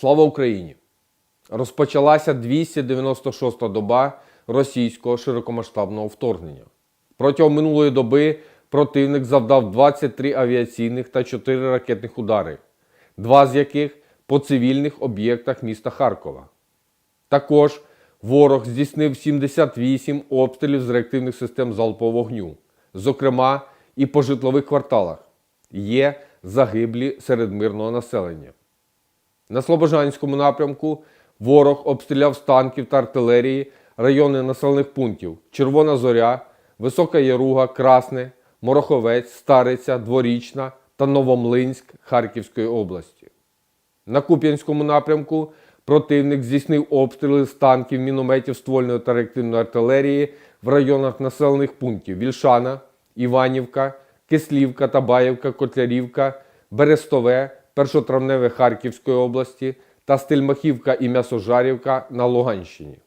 Слава Україні! Розпочалася 296-та доба російського широкомасштабного вторгнення. Протягом минулої доби противник завдав 23 авіаційних та 4 ракетних удари, два з яких по цивільних об'єктах міста Харкова. Також ворог здійснив 78 обстрілів з реактивних систем залпового вогню, зокрема і по житлових кварталах. Є загиблі серед мирного населення. На Слобожанському напрямку ворог обстріляв з танків та артилерії райони населених пунктів Червона Зоря, Висока Яруга, Красне, Мороховець, Стариця, Дворічна та Новомлинськ Харківської області. На Куп'янському напрямку противник здійснив обстріли з танків, мінометів ствольної та реактивної артилерії в районах населених пунктів Вільшана, Іванівка, Кислівка, Табаєвка, Котлярівка, Берестове, Першотравневе Харківської області та Стельмахівка і М'ясожарівка на Луганщині.